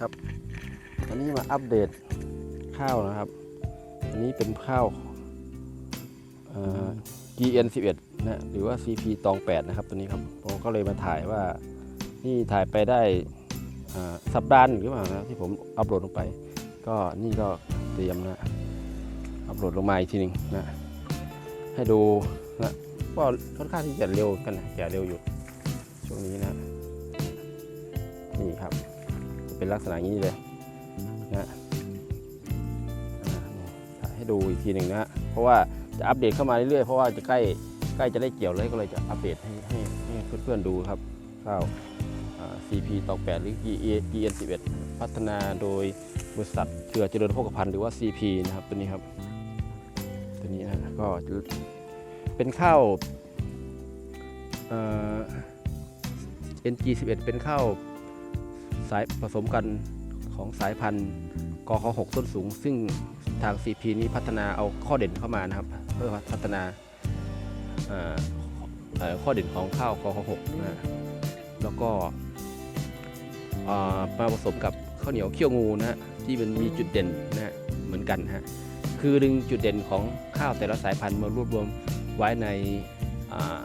ครับ วันนี้มาอัปเดตข้าวนะครับ อันนี้เป็นข้าวเอ่อ GN 11 นะหรือว่า CP ตอง 8 นะครับตัวนี้ครับผมก็เลยมาถ่ายว่านี่ถ่ายไปได้สัปดาห์หรือเปล่านะที่ผมอัปโหลดลงไป ก็นี่ก็เตรียมนะอัปโหลดลงมาอีกทีหนึ่งนะให้ดูนะก็ค่อนข้างที่จะเร็วกันนะแก่เร็วอยู่ช่วงนี้นะนี่ครับ เป็นลักษณะนี้เลยนะอ่านี่ถ่ายให้ดูอีกทีหนึ่งนะฮะเพราะว่าจะอัปเดตเข้ามาเรื่อยๆเพราะว่าจะใกล้ใกล้จะได้เกี่ยวเลยก็เลยจะอัปเดตให้ให้ให้เพื่อนๆดูครับข้าว CP ตอก8หรือ GN 11พัฒนาโดยบริษัทเครือเจริญโภคภัณฑ์หรือว่า CP นะครับตัวนี้ครับ ตัวนี้นะก็เป็นข้าวเอ่อ NG11 เป็นข้าว สายผสมกันของสายพันธุ์กข6ต้นสูง ซึ่งทาง CP นี้พัฒนาเอาข้อเด่นเข้ามานะครับ เพื่อพัฒนาข้อเด่นของข้าวกข6นะแล้วก็มาผสมกับข้าวเหนียวเขี้ยวงูนะฮะที่มันมีจุดเด่นนะฮะเหมือนกันฮะคือดึงจุดเด่นของข้าวแต่ละสายพันธุ์มารวบรวมไว้ในอ่า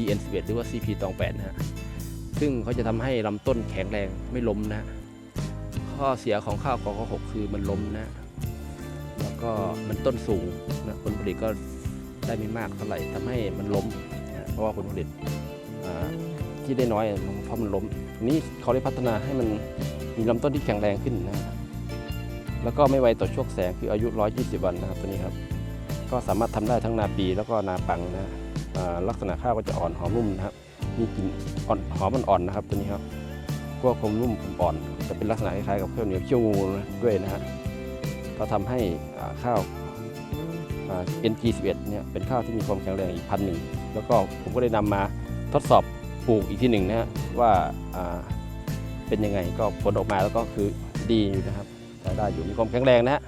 EN11 หรือว่า CP ตอง8นะฮะ ซึ่งเขาจะทำให้ลำต้นแข็งแรงไม่ล้มนะ ข้อเสียของข้าวกอหกคือมันล้มนะ แล้วก็มันต้นสูงนะผลผลิตก็ได้ไม่มากเท่าไหร่ทำให้มันล้มนะเพราะว่าผลผลิตที่ได้น้อยเพราะมันล้มทีนี้เขาได้พัฒนาให้มันมีลำต้นที่แข็งแรงขึ้นนะ แล้วก็ไม่ไวต่อช่วงแสงคืออายุ 120 วันนะครับตัวนี้ครับก็สามารถทำได้ทั้งนาปีแล้วก็นาปังนะลักษณะข้าวก็จะอ่อนหอมนุ่มนะครับ มีกลิ่นอ่อนหอมมันอ่อนนะครับตัวนี้ครับก็คมนุ่มผมอ่อนจะเป็นลักษณะคล้ายๆกับข้าวเหนียวเขี้ยวงูนะด้วยนะฮะก็ทำให้อาข้าว NG11 เนี่ยเป็นข้าวที่มีความแข็งแรงอีกพันหนึ่งแล้วก็ผมก็ได้นำมาทดสอบปลูกอีกที่หนึ่งนะฮะว่าอ่าเป็นยังไงก็ผลออกมาแล้วก็คือดีอยู่นะครับใช้ได้อยู่มีความแข็งแรงนะฮะ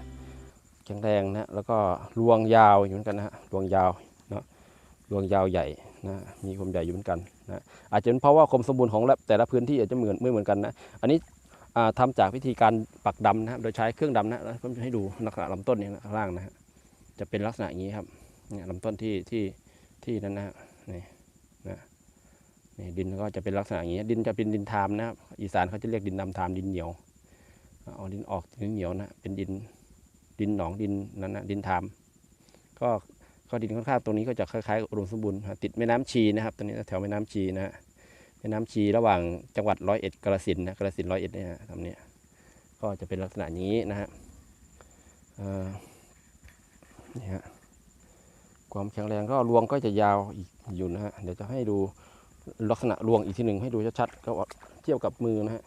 แข็งแรงนะแล้วก็รวงยาวอยู่เหมือนกันนะฮะรวงยาวเนาะรวงยาวใหญ่ นะมีความใหญ่อยู่เหมือนกันนะอาจจะเป็นเพราะว่าความสมบูรณ์ของแต่ละพื้นที่อาจจะเหมือนไม่เหมือนกันนะอันนี้ทำาจากวิธีการปักดำนะครับโดยใช้เครื่องดำนะแล้วผมจะให้ดูลักษณะลำต้นนี่ยนะข้างล่างนะฮะจะเป็นลักษณะอย่างนี้ครับเนี่ยลำต้นที่ที่ที่นั้นนะฮะนี่นะนี่ดินก็จะเป็นลักษณะอย่างนี้ ดินจะเป็นดินทามนะครับอีสานเขาจะเรียกดินดำทามดินเหนียวเอาดินออกดินเหนียวนะเป็นดินดินหนองดินนั้นนะดินทาม ก็ ก็ดินค่อนข้างตรงนี้ก็จะคล้ายๆกับอุดมสมบูรณ์ติดแม่น้ำชีนะครับตรงนี้แถวแม่น้ำชีนะฮะแม่น้ำชีระหว่างจังหวัดร้อยเอ็ดกาฬสินนะกาฬสินร้อยเอ็ดเนี่ยทำเนี่ยก็จะเป็นลักษณะนี้นะฮะนี่ฮะความแข็งแรงก็รวงก็จะยาวอีกอยู่นะฮะเดี๋ยวจะให้ดูลักษณะรวงอีกทีหนึ่งให้ดูชัดๆก็เทียบกับมือนะฮะ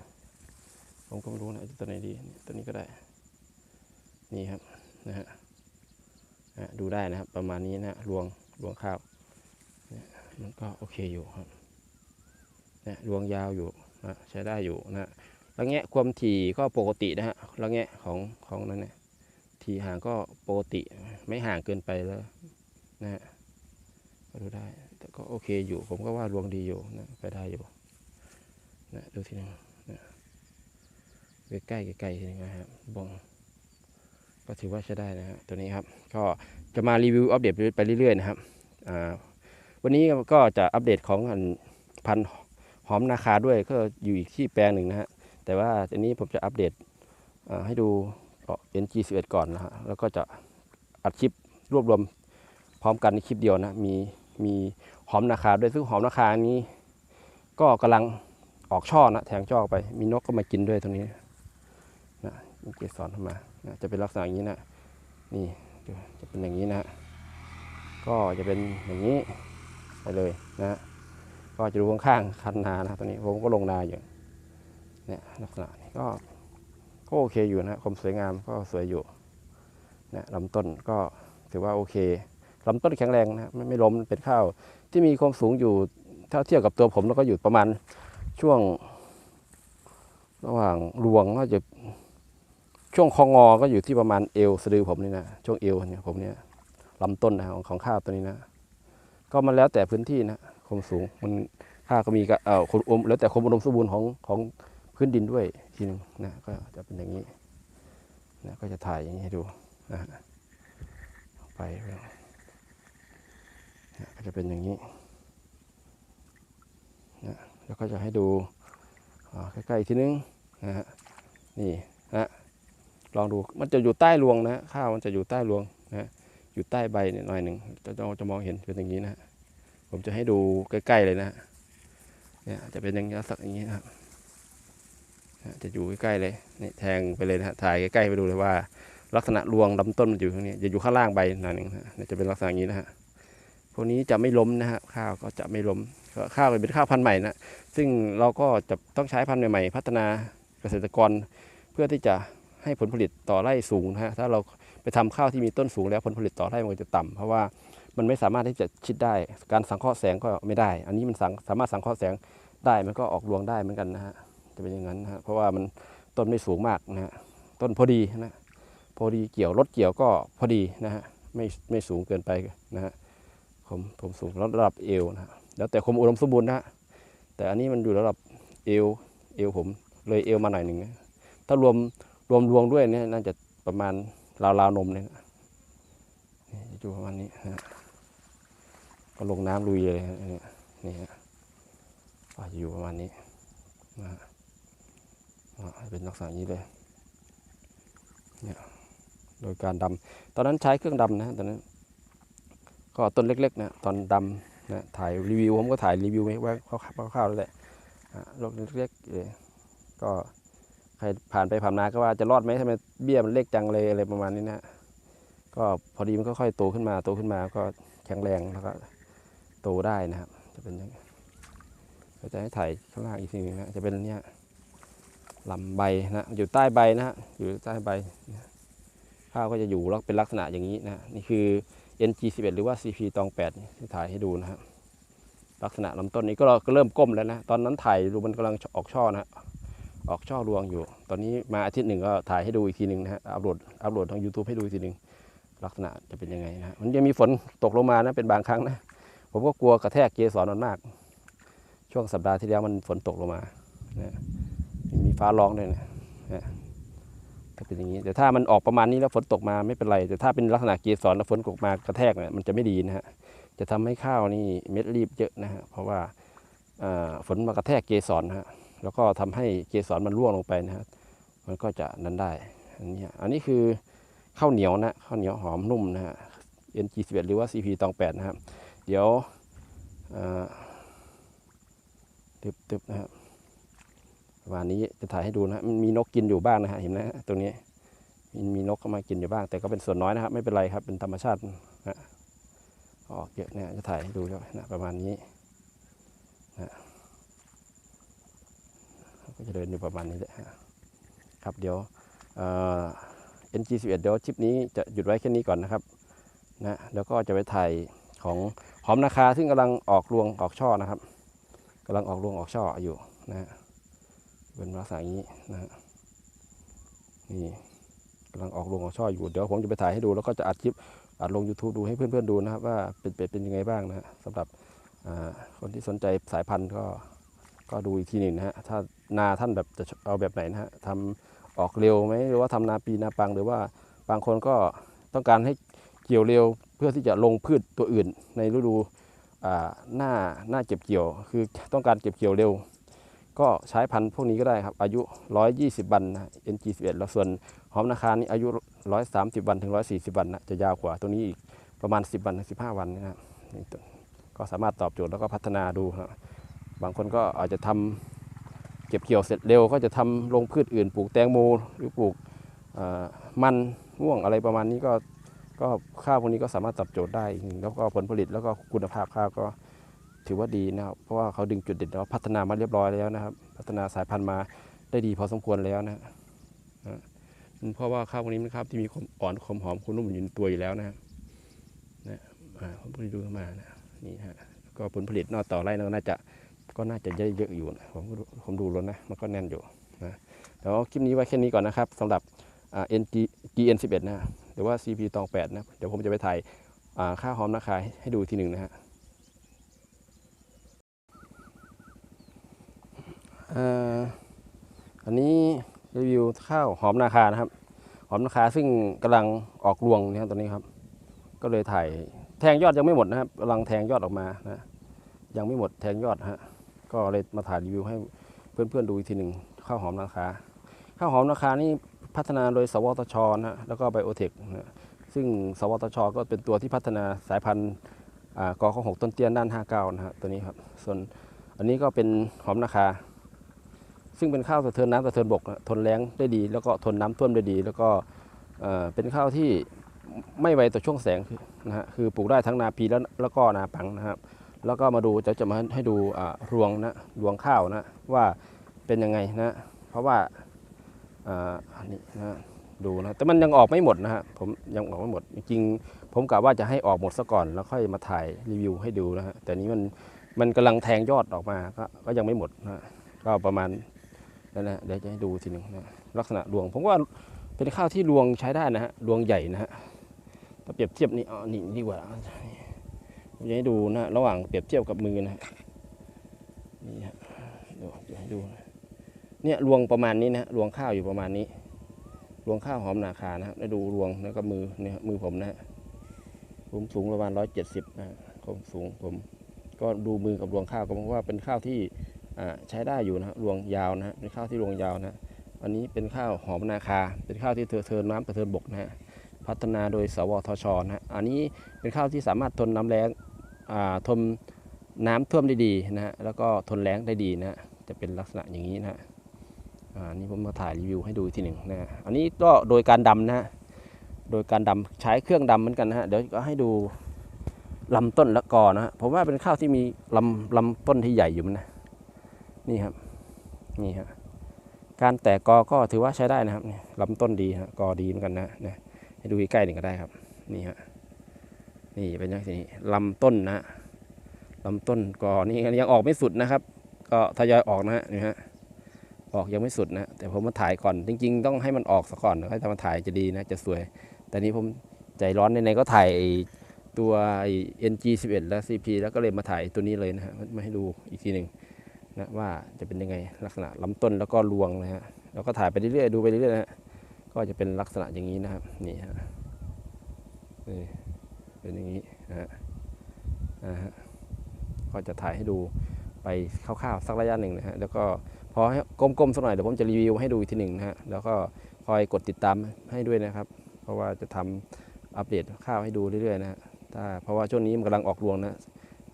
ผมก็ไม่รู้นะตัวไหนดีตัวนี้ก็ได้ นี่ครับนะฮะ ดูได้นะครับ ประมาณนี้นะรวงรวงข้าวมันก็โอเคอยู่ครับนะรวงยาวอยู่นะใช้ได้อยู่นะระแงะความถี่ก็ปกตินะฮะระแงะของของนั้นเนี่ยถี่ห่างก็ปกติไม่ห่างเกินไปแล้วนะฮะก็ดูได้แต่ก็โอเคอยู่ ผมก็ว่ารวงดีอยู่นะไปได้อยู่นะดูทีนึงนะใกล้ใกล้ทีนึงนะครับบอง ก็ถือว่าใช้ได้นะฮะตัวนี้ครับ ก็จะมารีวิวอัปเดตไปเรื่อยๆนะครับวันนี้ก็จะอัปเดตของพันหอมนาคาด้วยก็อยู่อีกที่แปลงหนึ่งนะฮะแต่ว่าทีนี้ผมจะอัปเดตให้ดู NG11 ก่อนนะฮะแล้วก็จะอัดคลิปรวบรวมพร้อมกันในคลิปเดียวนะมีมีหอมนาคาด้วยซึ่งหอมนาคานี้ ก็กำลังออกช่อนะแทงช่อไป มีนกก็มากินด้วยตรงนี้นะมีเกสรเข้ามา จะเป็นลักษณะอย่างนี้นะนี่จะเป็นอย่างนี้นะฮะก็จะเป็นอย่างนี้ไปเลยนะฮะก็จะดูข้างๆคันนานะตอนนี้ผมก็ลงนาอยู่เนี่ยลักษณะนี้ก็ก็โอเคอยู่นะความสวยงามก็สวยอยู่นี่ยลำต้นก็ถือว่าโอเคลำต้นแข็งแรงนะไม่ไม่ล้มเป็นข้าวที่มีความสูงอยู่ถ้าเทียบกับตัวผมแล้วก็อยู่ประมาณช่วง ระหว่างรวงก็จะ ช่วงคองอก็อยู่ที่ประมาณเอวสะดือผมนี่นะช่วงเอวเนี่ยผมเนี่ยลำต้นนะของของข้าวตัวนี้นะ ก็มันแล้วแต่พื้นที่นะความสูงมันค่าก็มีกะเอ่อคนอมแล้วแต่ความอุดมสมบูรณ์ของของพื้นดินด้วยทีหนึงนะก็จะเป็นอย่างนี้นะก็จะถ่ายอย่างนี้ให้ดูนะฮะไปนะก็จะเป็นอย่างนี้นะแล้วก็จะให้ดูอ่าใกล้ๆอีกทีนึงนะฮะนี่นะ ลองดูมันจะอยู่ใต้รวงนะข้าวมันจะอยู่ใต้รวงนะอยู่ใต้ใบเนี่ยหน่อยหนึ่งจะจะจะมองเห็นเป็นอย่างนี้นะฮะผมจะให้ดูใกล้ๆเลยนะเนี่ยจะเป็นอย่างนี้ลักอย่างนี้นะครับจะอยู่ใกล้ๆเลยนี่แทงไปเลยนะถ่ายใกล้ๆไปดูเลยว่า ลักษณะรวงลำต้นมันอยู่ตรงนี้จะอยู่ข้างล่างใบหน่อยหนึ่งนะจะเป็นลักษณะอย่างนี้นะฮะพวกนี้จะไม่ล้มนะฮะข้าวก็จะไม่ล้มข้าวเป็นข้าวพันธุ์ใหม่นะซึ่งเราก็จะต้องใช้พันธุ์ใหม่ๆ พัฒนาเกษตรกรเพื่อที่จะ ให้ผลผลิตต่อไร่สูงนะฮะถ้าเราไปทำข้าวที่มีต้นสูงแล้วผลผลิตต่อไร่มันจะต่ำเพราะว่ามันไม่สามารถที่จะชิดได้ การสังเคราะห์แสงก็ไม่ได้ อันนี้มันสังสามารถสังเคราะห์แสงได้มันก็ออกรวงได้เหมือนกันนะฮะจะเป็นอย่างนั้นนะเพราะว่ามันต้นไม่สูงมากนะฮะต้นพอดีนะพอดีเกี่ยวรถเกี่ยวก็พอดีนะฮะไม่ไม่สูงเกินไปนะฮะผมผมสูงระดับเอวนะแล้วแต่ความอุดมสมบูรณ์นะฮะแต่อันนี้มันอยู่ระดับเอวเอวผมเลยเอวมาหน่อยหนึ่งนะถ้ารวม รวมรวงด้วยเนี่ยน่าจะประมาณราวราวนมเลยนะนี่อยู่ประมาณนี้ฮะก็ลงน้ำลุยเลยฮะเนี่ยนี่ฮะก็จะอยู่ประมาณนี้นะฮะเป็นลักษณะนี้เลยเนี่ยโดยการดำตอนนั้นใช้เครื่องดำนะตอนนั้นก็ต้นเล็กๆนะตอนดำนะถ่ายรีวิวผมก็ถ่ายรีวิวไว้ไว้คร่าวๆแล้วแหละอะโรคเล็กๆเลยก็ ใครผ่านไปผ่านมาก็ว่าจะรอดไหมทำไมเบี้ยมันเล็กจังเลยอะไรประมาณนี้นะก็พอดีมันก็ค่อยโตขึ้นมาโตขึ้นมาก็แข็งแรงแล้วก็โตได้นะครับ จะเป็นอย่างนี้เราจะให้ถ่ายข้างล่างอีกทีหนึงนะจะเป็นเนี่ยลำใบนะอยู่ใต้ใบนะฮะอยู่ใต้ใบข้าวก็จะอยู่แล้วเป็นลักษณะอย่างนี้นะนี่คือ NG11 หรือว่า CP ตอง8ที่ถ่ายให้ดูนะครับลักษณะลำต้นนี้ก็เราก็เริ่มก้มแล้วนะ ตอนนั้นถ่ายดูมันกำลังออกช่อนะฮะ ออกช่อรวงอยู่ ตอนนี้มาอาทิตย์หนึ่งก็ถ่ายให้ดูอีกทีหนึ่งนะฮะอัปโหลดอัปโหลดทาง YouTube ให้ดูอีกทีหนึ่งลักษณะจะเป็นยังไงนะฮะมันจะมีฝนตกลงมานะเป็นบางครั้งนะ ผมก็กลัวกระแทกเกสรมันมาก ช่วงสัปดาห์ที่แล้วมันฝนตกลงมานะมีฟ้าร้องด้วยนะนะถ้าเป็นอย่างนี้ แต่ถ้ามันออกประมาณนี้แล้วฝนตกมาไม่เป็นไร แต่ถ้าเป็นลักษณะเกสรแล้วฝนตกมากระแทกเนี่ยมันจะไม่ดีนะฮะจะทำให้ข้าวนี่เม็ดรีบเยอะนะฮะเพราะว่าอ่าฝนมากระแทกเกสรนะฮะ แล้วก็ทำให้เกสรมันร่วงลงไปนะฮะมันก็จะนั้นได้ อันนี้อันนี้คือข้าวเหนียวนะข้าวเหนียวหอมนุ่มนะฮะ NG11 หรือว่า CP ตอง8นะครับ เดี๋ยวอ่าตึบๆนะครับประมาณนี้จะถ่ายให้ดูนะมันมีนกกินอยู่บ้างนะฮะเห็นไหมฮะตรงนี้มีมีนกเข้ามากินอยู่บ้าง แต่ก็เป็นส่วนน้อยนะครับ ไม่เป็นไรครับเป็นธรรมชาตินะออกเยอะเนี่ยจะถ่ายให้ดูด้วนะประมาณนี้นะ ก็จะเดินอยู่ประมาณนี้แหละครับเดี๋ยวเอ่อ NG11 เดี๋ยวคลิปนี้จะหยุดไว้แค่นี้ก่อนนะครับนะแล้วก็จะไปถ่ายของหอมนาคาซึ่งกำลังออกรวงออกช่อนะครับกำลังออกรวงออกช่ออยู่นะฮะเป็นลักษณะอย่างนี้นะฮะนี่กำลังออกรวงออกช่ออยู่เดี๋ยวผมจะไปถ่ายให้ดูแล้วก็จะอัดคลิปอัดลง YouTube ดูให้เพื่อนๆดูนะครับว่าเป็นเป็นยังไงบ้างนะฮะสำหรับคนที่สนใจสายพันธุ์ก็ ก็ดูอีกทีหนึ่งนะฮะถ้านาท่านแบบจะเอาแบบไหนนะฮะทำออกเร็วไหมหรือว่าทำนาปีนาปังหรือว่าบางคนก็ต้องการให้เกี่ยวเร็วเพื่อที่จะลงพืชตัวอื่น ในฤดูหน้าหน้าเก็บเกี่ยว คือต้องการเก็บเกี่ยวเร็ว ก็ใช้พันธุ์พวกนี้ก็ได้ครับ อายุ 120 วันนะ NG11 แล้วส่วนหอมนาคานี่อายุ 130 วันถึง 140 วันนะจะยาวกว่าตัวนี้อีกประมาณ 10 วันถึง 15 วันนะครับก็สามารถตอบโจทย์แล้วก็พัฒนาดูครับ บางคนก็อาจจะทำเก็บเกี่ยวเสร็จเร็ว ก็จะทำลงพืชอื่น ปลูกแตงโมหรือปลูกมันม่วงอะไรประมาณนี้ก็ก็ข้าวพวกนี้ก็สามารถตอบโจทย์ได้อีกหนึ่งแล้วก็ผลผลิตแล้วก็คุณภาพข้าวก็ถือว่าดีนะครับ เพราะว่าเขาดึงจุดเด่นแล้วพัฒนามาเรียบร้อยแล้วนะครับ พัฒนาสายพันธุ์มาได้ดีพอสมควรแล้วนะนะเพราะว่าข้าวพวกนี้มันข้าวที่มีความอ่อนความหอมความนุ่มอยู่ในตัวอยู่แล้วนะนะอ่ผมไปดูเข้ามานะนี่ฮะแล้วก็ผลผลิตนอกต่อไร่น่าจะ ก็น่าจะเยอะอยู่นะผมดูผมดูแล้วนะ มันก็แน่นอยู่นะเดี๋ยวคลิปนี้ไว้แค่นี้ก่อนนะครับสำหรับอ่า NG GN11 นะหรือว่า CP ตองแปดนะเดี๋ยวผมจะไปถ่ายอ่าค่าหอมนาคาให้ให้ดูทีหนึ่งนะฮะอันนี้รีวิวข้าวหอมนาคานะครับ หอมนาคาซึ่งกำลังออกรวงนะครับตอนนี้ครับ ก็เลยถ่ายแทงยอดยังไม่หมดนะครับกำลังแทงยอดออกมานะยังไม่หมดแทงยอดฮะ ก็เลยมาถ่ายรีวิวให้เพื่อนๆดูอีกทีหนึ่งข้าวหอมนาคาข้าวหอมนาคานี่พัฒนาโดยสวทชนะแล้วก็ไบโอเทคนะซึ่งสวทช ก็เป็นตัวที่พัฒนาสายพันธุ์กอข้อหกต้นเตี้ยนด้าน 59 นะฮะตัวนี้ครับส่วนอันนี้ก็เป็นหอมนาคา ซึ่งเป็นข้าวสะเทินน้ำสะเทินบกนะทนแรงได้ดี แล้วก็ทนน้ำท่วมได้ดี แล้วก็เป็นข้าวที่ไม่ไวต่อช่วงแสงนะฮะคือปลูกได้ทั้งนาปีแล้วแล้วก็นาปังนะครับ แล้วก็มาดูจะจะมาให้ดูรวงนะรวงข้าวนะว่าเป็นยังไงนะเพราะว่าอ่าอันนี้นะดูนะแต่มันยังออกไม่หมดนะฮะผมยังออกไม่หมดจริงๆผมกะว่าจะให้ออกหมดซะก่อน แล้วค่อยมาถ่ายรีวิวให้ดูนะฮะแต่นี้มันมันกำลังแทงยอดออกมาก็ก็ยังไม่หมดนะก็ประมาณนั่นนะเดี๋ยวจะให้ดูทีหนึ่งนะลักษณะรวงผมว่าเป็นข้าวที่รวงใช้ได้นะฮะรวงใหญ่นะฮะถ้าเปรียบเทียบนี่อ๋อนี่ดีกว่า จะให้ดูนะระหว่างเปรียบเทียบกับมือนะนี่ฮะเดี๋ยวเดี๋ยวให้ดูนะเนี่ยรวงประมาณนี้นะรวงข้าวอยู่ประมาณนี้ รวงข้าวหอมนาคานะครับได้ดูรวงแล้วก็มือเนี่ยมือผมนะฮะผมสูงประมาณร้อยเจ็ดสิบนะฮะผมสูงผมก็ดูมือกับรวงข้าวก็มองว่าเป็นข้าวที่อ่าใช้ได้อยู่นะฮะรวงยาวนะฮะเป็นข้าวที่รวงยาวนะฮะอันนี้เป็นข้าวหอมนาคา เป็นข้าวที่เธอเทินน้ำกระเทินบกนะฮะพัฒนาโดยสวทชนะฮะอันนี้เป็นข้าวที่สามารถทนน้ำแรง ทนน้ำท่วมได้ดีนะฮะแล้วก็ทนแรงได้ดีนะฮะจะเป็นลักษณะอย่างนี้นะฮะอ่านี่ผมมาถ่ายรีวิวให้ดูทีหนึ่งนะฮะอันนี้ก็โดยการดำนะฮะโดยการดำใช้เครื่องดำเหมือนกันนะฮะเดี๋ยวก็ให้ดูลำต้นและกอนะฮะผมว่าเป็นข้าวที่มีลำลำต้นที่ใหญ่อยู่มันนะนี่ครับนี่ฮะการแตกกอก็ถือว่าใช้ได้นะครับลำต้นดีฮะกอดีเหมือนกันนะนะให้ดูใกล้ๆหนึ่งก็ได้ครับนี่ฮะ นี่เป็นอย่างนี้ลำต้นนะลำต้นก่อนนี่ยังออกไม่สุดนะครับ ก็ทยอยออกนะฮะนี่ฮะออกยังไม่สุดนะ แต่ผมมาถ่ายก่อน จริง ๆ ต้องให้มันออกซะก่อนแล้วค่อยจะมาถ่ายจะดีนะ จะสวย แต่นี้ผมใจร้อนในๆก็ถ่ายไอ้ตัวไอ้ NG 11 และ CP แล้วก็เลยมาถ่ายตัวนี้เลยนะฮะมาให้ดูอีกทีหนึ่งนะว่าจะเป็นยังไงลักษณะลำต้นแล้วก็รวงนะฮะแล้วก็ถ่ายไปเรื่อยๆดูไปเรื่อยๆนะฮะก็จะเป็นลักษณะอย่างนี้นะครับนี่ฮะนี่ เป็นอย่างนี้นะฮะก็จะถ่ายให้ดูไปคร่าวๆสักระยะหนึ่งนะฮะแล้วก็พอก้มๆสักหน่อยเดี๋ยวผมจะรีวิวให้ดูอีกทีหนึ่งนะฮะแล้วก็คอยกดติดตามให้ด้วยนะครับ เพราะว่าจะทำอัปเดตข้าวให้ดูเรื่อยๆนะฮะถ้าเพราะว่าช่วงนี้มันกำลังออกรวงนะ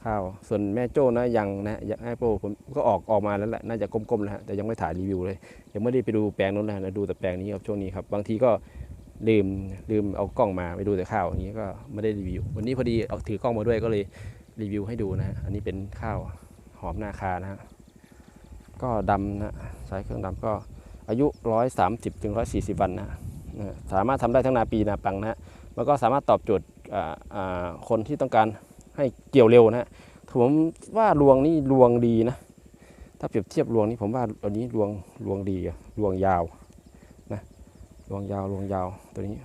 ข้าวส่วนแม่โจ้นะยังนะยังไอ้โปผมก็ออกออกมาแล้วแหละน่าจะก้มๆแล้วฮะแต่ยังไม่ถ่ายรีวิวเลย ยังไม่ได้ไปดูแปลงนู้นนะฮะดูแต่แปลงนี้ครับช่วงนี้ครับบางทีก็ ลืมลืมเอากล้องมาไปดูแต่ข้าวอย่างนี้ก็ไม่ได้รีวิว วันนี้พอดีเอาถือกล้องมาด้วยก็เลยรีวิวให้ดูนะฮะอันนี้เป็นข้าวหอมนาคานะฮะก็ดำนะใช้เครื่องดำก็อายุ 130ถึง140 วันนะสามารถทำได้ทั้งนาปีนาปังนะฮะแล้วก็สามารถตอบโจทย์คนที่ต้องการให้เกี่ยวเร็วนะฮะผมว่ารวงนี่รวงดีนะ ถ้าเปรียบเทียบรวงนี่ผมว่าอันนี้รวงรวงดีรวงยาว รวงยาวรวงยาวตัวนี้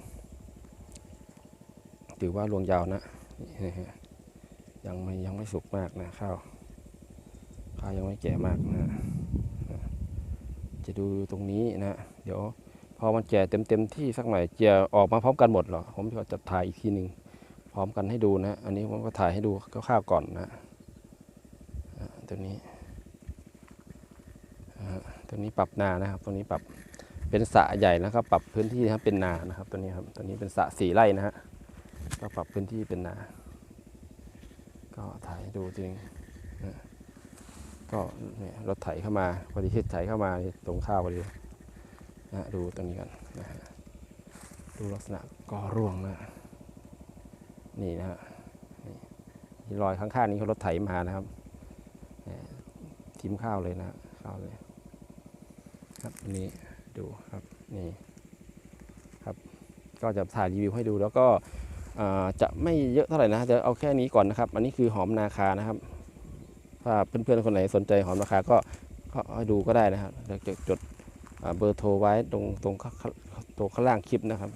ถือว่ารวงยาวนะนะฮะยังไม่ยังไม่สุกมากนะข้าวข้าวยังไม่แก่มากนะจะดูตรงนี้นะ เดี๋ยวพอมันแก่เต็มเต็มที่สักหน่อยจะออกมาพร้อมกันหมดเหรอผมก็จะถ่ายอีกทีหนึ่งพร้อมกันให้ดูนะ อันนี้ผมก็ถ่ายให้ดูคร่าวๆก่อนนะตัวนี้ตัวนี้ปรับนานะครับตัวนี้ปรับ เป็นสระใหญ่นะครับ ปรับพื้นที่นะครับเป็นนานะครับ ตัวนี้ครับตัวนี้เป็นสระสี่ไร่นะฮะก็ปรับพื้นที่เป็นนา ก็ถ่ายดูจริงนะก็เนี่ยรถไถเข้ามาพอดีที่ไถเข้ามาตรงข้าวพอดีนะดูตรงนี้กันนะฮะดูลักษณะกอร่วงนะนี่นะฮะนี่รอยข้างๆนี้เขารถไถมานะครับทิมข้าวเลยนะข้าวเลย ครับนนี้ ดูครับนี่ครับ ก็จะถ่ายรีวิวให้ดูแล้วก็จะไม่เยอะเท่าไหร่นะจะเอาแค่นี้ก่อนนะครับ อันนี้คือหอมนาคานะครับ ถ้าเพื่อนๆคนไหนสนใจหอมนาคาก็ก็ดูก็ได้นะครับเดี๋ยวจะจดเบอร์โทรไว้ตรงตรงข้างตรงข้างล่างคลิปนะครับ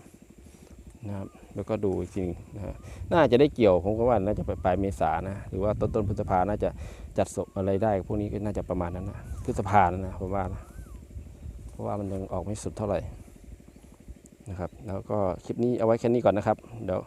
นะครับ แล้วก็ดูอีกทีหนึ่งนะฮะน่าจะได้เกี่ยวผมก็ว่าน่าจะไปปลายเมษานะหรือว่าต้นต้นพฤษภาน่าจะจัดส่งอะไรได้ พวกนี้ก็น่าจะประมาณนั้นนะพฤษภานะนะผมว่านะ เพราะว่ามันยังออกไม่สุดเท่าไหร่นะครับ แล้วก็คลิปนี้เอาไว้แค่นี้ก่อนนะครับ เดี๋ยว